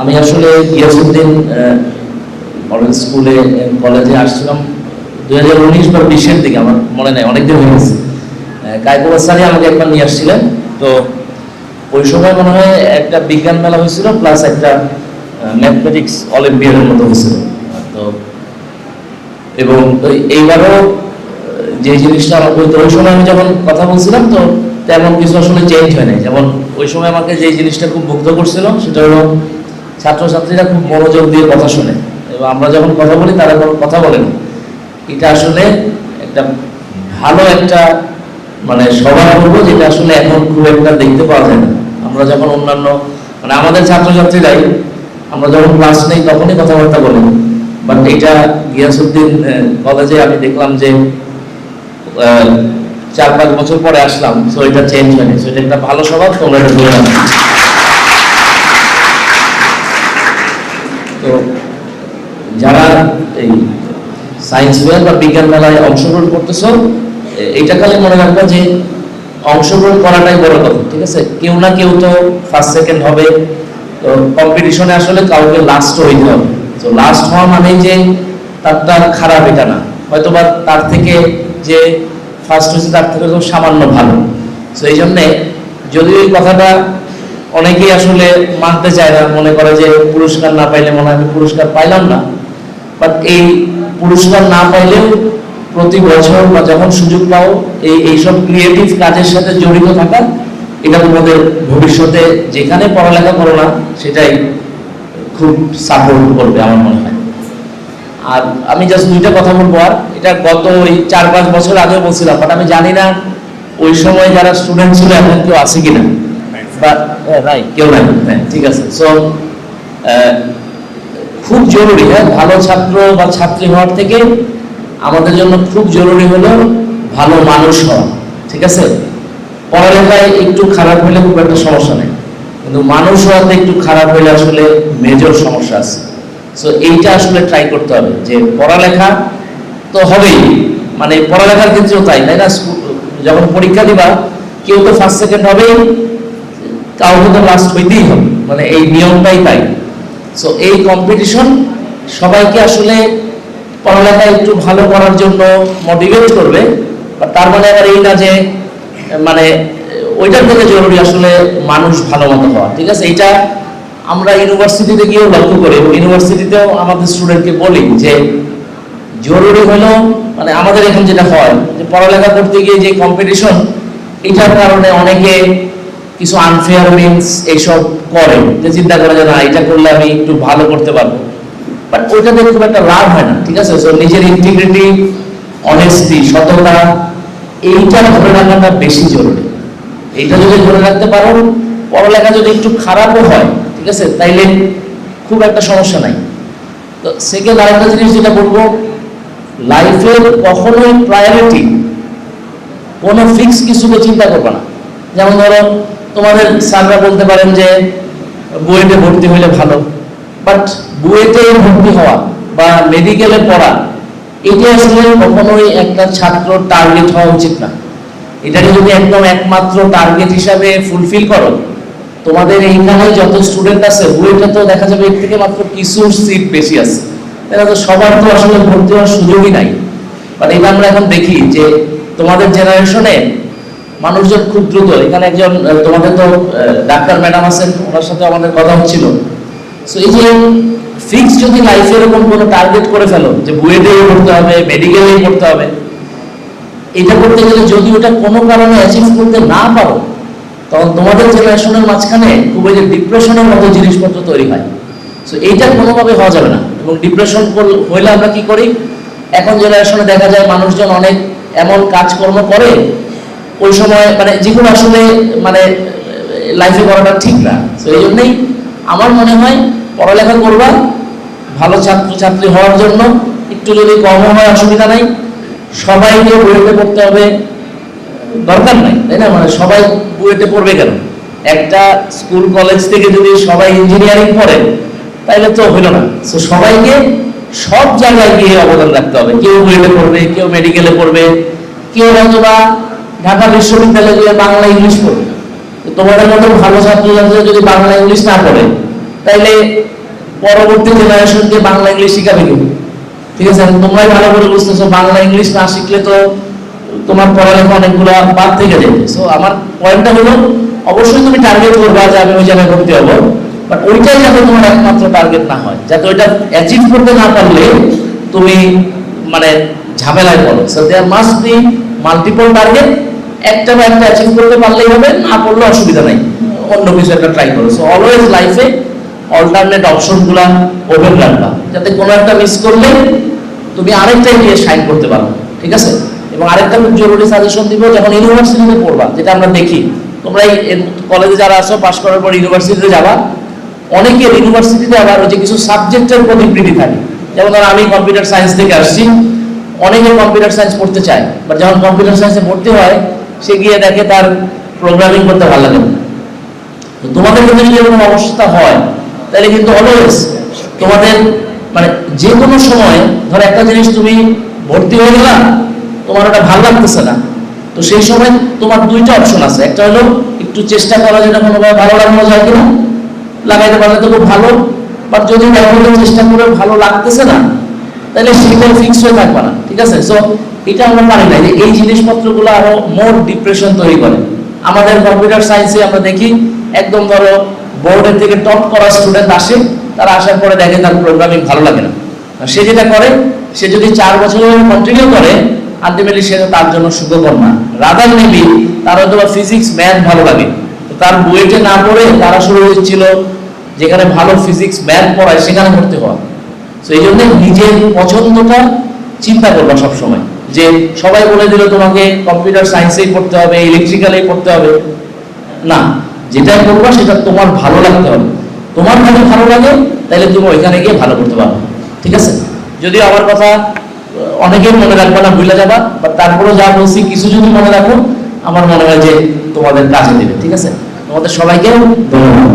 আমি আসলে গিয়াসুদ্দিন মডেল স্কুলে কলেজে আসছিলাম দুই হাজার উনিশ বা বিশের দিকে, আমার মনে নেই অনেকদিন হয়ে গেছে। কায়কুবা স্যারই আমাকে একবার নিয়ে আসছিলেন। তো ওই সময় মনে হয় একটা বিজ্ঞান মেলা হয়েছিল প্লাস একটা ম্যাথমেটিক্স অলিম্পিয়াডের মতো হয়েছিল। তো এবং এইবারও যে জিনিসটা আমার ওই সময় আমি যখন কথা বলছিলাম, তো তেমন কিছু আসলে চেঞ্জ হয় নাই। যেমন ওই সময় আমাকে যে জিনিসটা খুব মুগ্ধ করছিল, সেটা হলো ছাত্রছাত্রীরা খুব মনোযোগ দিয়ে কথা শোনে। এবং আমরা যখন কথা বলি, তারা কোনো কথা বলেন এটা আসলে একটা ভালো একটা মানে স্বভাব করব যেটা আসলে এখন খুব একটা দেখতে পাওয়া যায় না। আমরা যখন অন্যান্য মানে আমাদের ছাত্রছাত্রীরাই, আমরা যখন ক্লাস নেই, তখনই কথাবার্তা বলি। বাট এটা গিয়াসুদ্দিন কলেজে আমি দেখলাম যে চার পাঁচ বছর পরে আসলাম সো এটা চেঞ্জ হয়নি। সো এটা একটা ভালো স্বভাব, তোমরা এটা রাখো। তো যারা এই সায়েন্স ফেয়ার বা বিজ্ঞান মেলায় অংশগ্রহণ করতেছ, এইটা খালি মনে রাখবা যে অংশগ্রহণ করাটাই বড় কথা, ঠিক আছে? কেউ না কেউ তো ফার্স্ট সেকেন্ড হবে। তো কম্পিটিশনে আসলে কাউকে লাস্ট হইতে হবে। তো লাস্ট হওয়া মানেই যে তার তারটা খারাপ এটা না। হয়তো বা তার থেকে যে ফার্স্ট হয়েছে, তার থেকে তো সামান্য ভালো। তো এই জন্যে যদিও এই কথাটা অনেকেই আসলে মানতে চায় না, মনে করে যে পুরস্কার না পাইলে মনে হয় পুরস্কার পাইলাম না। বাট এই পুরস্কার না পাইলেও প্রতি বছর বা যখন সুযোগ পাও এই এইসব ক্রিয়েটিভ কাজের সাথে জড়িত থাকা এটা তোমাদের ভবিষ্যতে যেখানে পড়ালেখা করো না সেটাই খুব সাপোর্ট করবে আমার মনে হয়। আর আমি জাস্ট দুইটা কথা বলব আর এটা গত ওই চার পাঁচ বছর আগে বলছিলাম বাট আমি জানি না ওই সময় যারা স্টুডেন্ট ছিল এখন কেউ আছে কিনা। বা নাই কেউ নাই। হ্যাঁ ঠিক আছে। সো খুব জরুরি হ্যাঁ ভালো ছাত্র বা ছাত্রী হওয়ার থেকে আমাদের জন্য খুব জরুরি হলো ভালো মানুষ হওয়া, ঠিক আছে? পড়ালেখায় একটু খারাপ হলে খুব একটা সমস্যা নেই, কিন্তু মানুষ হওয়াতে একটু খারাপ হলে আসলে মেজর সমস্যা আছে। সো এইটা আসলে ট্রাই করতে হবে যে পড়ালেখা তো হবেই মানে পড়ালেখার ক্ষেত্রেও তাই তাই না? যখন পরীক্ষা দিবা, কেউ তো ফার্স্ট সেকেন্ড হবেই, কাউকে তো লাস্ট হইতেই হবে মানে এই নিয়মটাই তাই। সো এই কম্পিটিশন সবাইকে আসলে পড়ালেখা একটু ভালো করার জন্য মোটিভেট করবে। তার মানে আবার এই না যে মানে ওইটার থেকে জরুরি আসলে মানুষ ভালো মতো হওয়া, ঠিক আছে? এইটা আমরা ইউনিভার্সিটিতে গিয়েও লক্ষ্য করি এবং ইউনিভার্সিটিতেও আমাদের স্টুডেন্টকে বলি যে, জরুরি হলো মানে আমাদের এখন যেটা হয়, যে পড়ালেখা করতে গিয়ে যে কম্পিটিশন এটার কারণে অনেকে কিছু আনফেয়ার মিনস এইসব করে যে চিন্তা করে যে না এটা করলে আমি একটু ভালো করতে পারব। বাট ওইটাতে খুব একটা লাভ হয় না, ঠিক আছে? সো নিজের ইন্টিগ্রিটি অনেস্টি সততা এইটা ধরে রাখাটা বেশি জরুরি। এইটা যদি ধরে রাখতে পারো, পড়ালেখা যদি একটু খারাপও হয়, ঠিক আছে? তাইলে খুব একটা সমস্যা নাই। তো সেকেন্ড আরেকটা জিনিস যেটা বলব লাইফের কখনোই প্রায়োরিটি কোনো ফিক্স কিছুকে চিন্তা করবে না। যেমন ধরো, তোমাদের স্যাররা বলতে পারেন যে, বুয়েটে ভর্তি হইলে ভালো। বাট বুয়েটে ভর্তি হওয়া বা মেডিকেলে পড়া, এটি আসলে কখনোই একটা ছাত্র টার্গেট হওয়া উচিত না। এটাকে যদি একদম একমাত্র টার্গেট হিসাবে ফুলফিল করো, তোমাদের এইখানে যত স্টুডেন্ট আছে, বুয়েটে তো দেখা যাবে এর থেকে মাত্র কিছু সিট বেশি আছে। তাহলে তো সবার তো আসলে ভর্তি হওয়ার সুযোগই নাই। বাট এটা আমরা এখন দেখি যে, তোমাদের জেনারেশনে মানুষজন খুব দ্রুত। এখানে একজন তোমাদের তো ডাক্তার ম্যাডাম আছেন, ওনার সাথে আমাদের কথা হচ্ছিল। সো এই যে ফিক্স যদি লাইফে এরকম কোনো টার্গেট করে ফেলো, যে বুয়েটেই পড়তে হবে মেডিকেলেই পড়তে হবে, এটা করতে গেলে যদি ওটা কোনো কারণে অ্যাচিভ করতে না পারো, তখন তোমাদের জেনারেশনের মাঝখানে খুব যে ডিপ্রেশনের মতো জিনিসপত্র তৈরি হয়। সো এইটা কোনোভাবে হওয়া যাবে না। এবং ডিপ্রেশন হইলে আমরা কি করি? এখন জেনারেশনে দেখা যায় মানুষজন অনেক এমন কাজকর্ম করে ওই সময় মানে যেগুলো আসলে মানে লাইফে করাটা ঠিক না। তো এই জন্যই আমার মনে হয় পড়ালেখা করবা, ভালো ছাত্র ছাত্রী হওয়ার জন্য একটু যদি কম হয়, অসুবিধা নাই। সবাইকে বুয়েটে পড়তে হবে, দরকার নাই, তাই না? মানে সবাই বুয়েটে পড়বে কেন? একটা স্কুল, কলেজ থেকে যদি সবাই ইঞ্জিনিয়ারিং পড়ে তাহলে তো হইল না। তো সবাইকে সব জায়গায় গিয়ে অবদান রাখতে হবে। কেউ বুয়েটে পড়বে, কেউ মেডিকেলে পড়বে, কেউ হয়তো বা ঢাকা বিশ্ববিদ্যালয়ে গিয়ে বাংলা ইংলিশ পড়বে। তোমাদের মতো ভালো ছাত্রছাত্রীরা যদি বাংলা ইংলিশ না পড়ে, তাইলে পরবর্তী জেনারেশনকে বাংলা ইংলিশ শিখাবে কেউ ঠিক আছে তোমরাই ভালো করে বুঝতেছো, বাংলা ইংলিশ না শিখলে তো তোমার পড়ালেখা অনেকগুলো বাদ থেকে যাবে। সো আমার পয়েন্টটা হলো, অবশ্যই তুমি টার্গেট করবা যে আমি ওই জায়গায় ভর্তি হব। বাট ওইটাই যাতে তোমার একমাত্র টার্গেট না হয়। যাতে ওইটা অ্যাচিভ করতে না পারলে তুমি মানে ঝামেলায় পড়ো। So there must be multiple target একটা বা একটা অ্যাচিভ করতে পারলেই হবে, না পড়লে অসুবিধা নাই। অন্য কিছু একটা ট্রাই করো। সো অলওয়েজ লাইফে অল্টারনেট অপশনগুলা ওপেন রাখবা। যাতে কোনো একটা মিস করলে তুমি আরেকটা গিয়ে সাইন করতে পারো। ঠিক আছে? এবং আরেকটা খুব জরুরি সাজেশন দিব, যখন ইউনিভার্সিটিতে পড়বা, যেটা আমরা দেখি। তোমরা এই কলেজে যারা আসো পাশ করার পর ইউনিভার্সিটিতে যাবা। অনেকের ইউনিভার্সিটিতে আবার ওই যে কিছু সাবজেক্টের প্রতি প্রীতি থাকে। যেমন ধরো, আমি কম্পিউটার সায়েন্স থেকে আসছি। অনেকে কম্পিউটার সায়েন্স পড়তে চায়। বাট যখন কম্পিউটার সায়েন্সে ভর্তি হয় সে গিয়ে দেখে তার প্রোগ্রামিং করতে ভালো লাগে না। তোমাদের যদি এরকম অবস্থা হয়, তাহলে কিন্তু অলওয়েজ তোমাদের মানে যে কোনো সময়, ধরো একটা জিনিস তুমি ভর্তি হয়ে গেলা, তোমার ওটা ভালো লাগতেছে না। তো সেই সময় তোমার দুইটা অপশন আছে। একটা হলো একটু চেষ্টা করা যেটা কোনোভাবে ভালো লাগানো যায় কিনা। লাগাইতে পারলে তো খুব ভালো বাট যদি চেষ্টা করে ভালো লাগতেছে না, তাহলে সেটাই ফিক্স হয়ে থাকবে না। ঠিক আছে? সো এটা আমরা পারি না যে এই জিনিসপত্রগুলো আরও মোর ডিপ্রেশন তৈরি করে। আমাদের কম্পিউটার সায়েন্সে আমরা দেখি, একদম ধরো বোর্ডের থেকে টপ করা স্টুডেন্ট আসে, তারা আসার পরে দেখে তার প্রোগ্রামিং ভালো লাগে না। সে যেটা করে, সে যদি চার বছর কন্টিনিউ করে আলটিমেটলি সেটা তার জন্য সুখকর না। রাদার মেবি তার হয়তো ফিজিক্স ম্যাথ ভালো লাগে। তার বুয়েটে না পড়ে তারা শুরু হয়েছিল যেখানে ভালো ফিজিক্স ম্যাথ পড়ায়, সেখানে ভর্তি হওয়া। তো এই জন্য নিজের পছন্দটা চিন্তা করবা সবসময়। যে সবাই বলে দিল তোমাকে কম্পিউটার সায়েন্সেই পড়তে হবে ইলেকট্রিক্যালেই পড়তে হবে। না যেটা করবা সেটা তোমার ভালো লাগতে হবে। তোমার যদি ভালো লাগে তাহলে তুমি ওইখানে গিয়ে ভালো করতে পারবে ঠিক আছে? যদিও আমার কথা অনেকেই মনে রাখবে না, ভুলে যাবা বা তারপরেও যা বলছি, কিছু যদি মনে রাখো, আমার মনে হয় যে তোমাদের কাজে দেবে। ঠিক আছে? তোমাদের সবাইকে ধন্যবাদ।